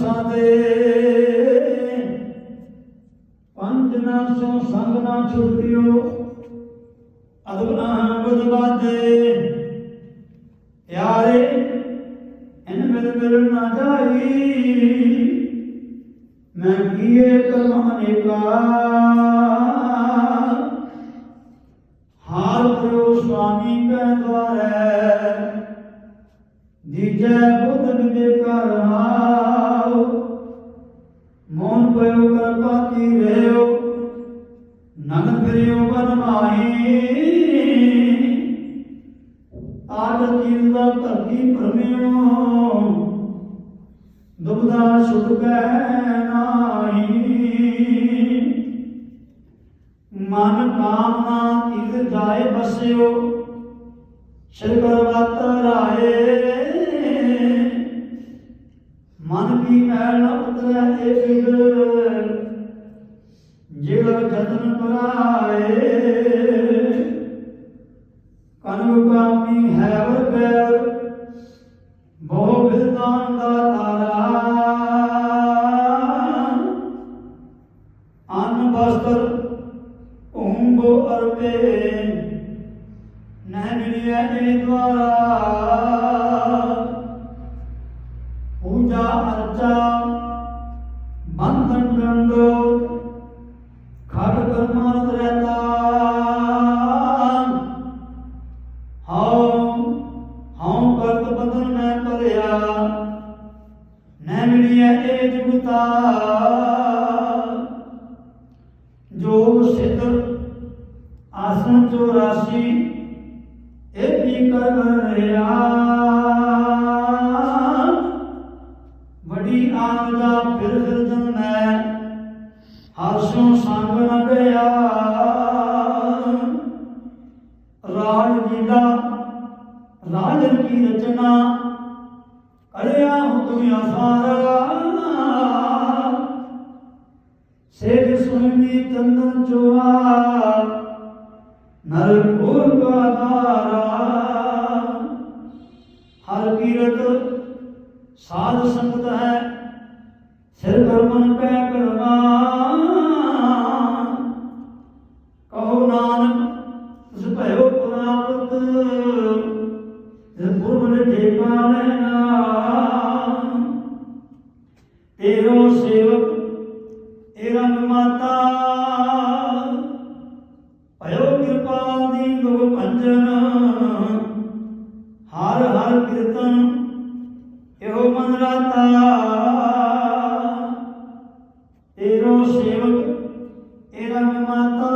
ਭੁਯੰਗਮ ਸਾਦੇ। ਪੰਜ ਨਾ ਸੋ, ਸੰਗ ਨਾ ਛੁਟਿਓ। ਅਦੁਨਾ ਬੁਦਵਾਦੇ ਯਾਰੇ ਇਨ ਮਿਲ ਮਿਲ ਨਾ ਜਾਈ। ਮੈਂ ਕੀਏ ਕਰਮ ਅਨੇਕਾ ਜੈ ਬੁੱਧ ਵਿਵੇਕਾ ਰਹਾਉ ਮੋਨ ਪਇਓ ਕਰ ਪਾਤੀ ਰਹਿਓ। ਨਗਨ ਫਿਰਿਓ ਬਨਮਾਈ ਆਦ ਤੀਨ ਦਾ ਧਰਤੀ ਭਰਮਿਓ। ਦੁਬਦਾ ਸੁਧ ਕੈ ਨਾਹੀ। ਮਨ ਕਾਮਨਾ ਤਿਲ ਜਾਏ ਬਸਿਓ। ਸ਼੍ਰੀ ਕਰਵਤ ਰਾਏ ਮਨ ਕੀ ਮੈਲ ਨ ਉਤਰੈ ਏ ਫਿਕਰ। ਜਿਹੜਾ ਜਤਨ ਕਰਾਏ। ਕਨੁ ਕਾਮੀ ਹੈ ਵਰ ਗੈਰ ਬਹੁ ਬਿਰਦਾਨ ਦਾ ਤਾਰਾ। ਅਨ ਬਸਤਰ ਭੂੰਗੋ ਅਰਪੇ। ਨਹਿ ਮਿਲਿਆ ਇਹ ਦੁਆਰਾ। ਏ ਜੋ ਸਿੱਧ ਆਸਨ 84 ਇਹ ਵੀ ਕਰ ਰਿਆ ਵੜੀ ਆਗ ਦਾ ਫਿਰ ਫਿਰ ਜਨਮੈ ਹਰਸੋਂ ਸੰਗ ਨ ਗਿਆ ਰਾਜ ਲੀਲਾ ਰਾਜਨ ਕੀ ਰਚਨਾ ਸੇਜ ਸੁਣੀ ਚੰਦਨ ਚੋਆ ਨਰ ਕੋਰ ਗਾਦਾਰਾ ਹਰ ਕੀਰਤ ਸਾਧ ਸੰਗਤ ਹੈ, ਸਿਰ ਕਰਮਨ ਪੈ ਕਰਮਾ ਕਹੋ ਨਾਨਕ, ਤਿਸ ਭਇਓ ਪ੍ਰਾਪਤ ਤਿਸ ਪੁਰਬ ਠੇਕਾਣੇ ਨਾ ਤੇਰੋ ਸੇਵਕ ਕੀਰਤਨ ਇਹੋ ਮਨ ਰਾਤਾ ਤੇਰੋ ਸੇਵਕ ਏ ਰੰਗ ਮਾਤਾ।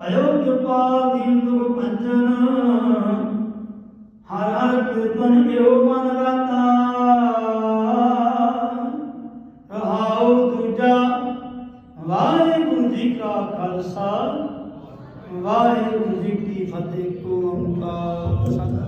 ਭਇਓ ਕਿਰਪਾ ਦੀਨ ਦੁਖ ਭੰਜਨ। ਹਰ ਹਰ ਕੀਰਤਨ ਇਹੋ ਮਨ ਰਾਤਾ। ਰਹਾਉ ਦੂਜਾ, ਵਾਹਿਗੁਰੂ ਜੀ ਕਾ ਖਾਲਸਾ। ਵਾਹਿਗੁਰੂ ਜੀ ਕੀ ਫਤਿਹ ਕੋ ਓੰਕਾਰ